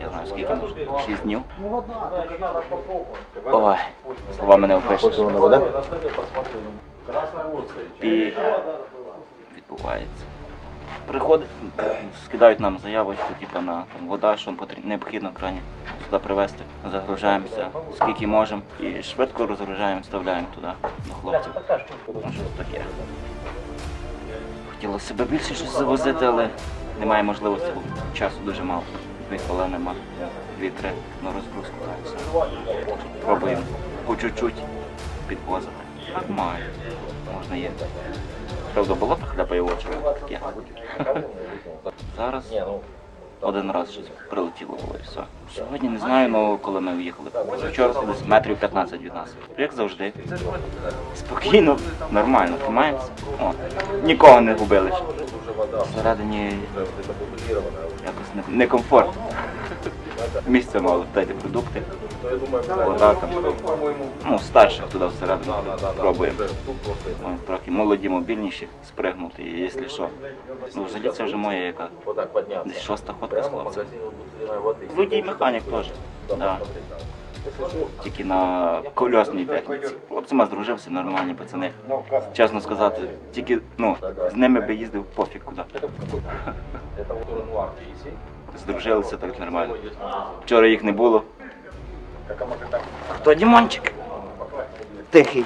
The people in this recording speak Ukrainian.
Я знаю скільки може. Шість днів. Ой, словами не опишеш. І відбувається. Приходить, скидають нам заявочку, типу, на там, вода, що потрібно, необхідно крайні сюди привезти. Загружаємося скільки можемо і швидко розгружаємо, вставляємо туди до хлопців. Ну, що таке. Хотілося б більше щось завозити, але немає можливості, бо часу дуже мало. Хвилини нема. Дві-три на розгрузку. так, все. Пробуємо по чуть-чуть підвозити. Має. Можна є. Правда, болото хліба і очі таке. Зараз один раз щось прилетіло було і все. Сьогодні не знаю, ну коли ми в'їхали. Вчора десь метрів 15 від нас. Як завжди. Спокійно, нормально, тримаємося. О, нікого не губили. Всередині якось не- некомфортно. Місця мало, дайте продукти. Вода там. Ну, старших туди всередину пробуємо. Трохи молоді, мобільніші спригнути, і якщо що. Ну, взагалі це вже моя яка. Десь шоста ходка з хлопцем. Водій механік теж. Да. Тільки на кольосній техніці. Хлопцями здружився, нормальні пацани. Чесно сказати, тільки ну, з ними би їздив пофіг куди. Здружилися так нормально. Вчора їх не було. Хто Дімончик. Тихий.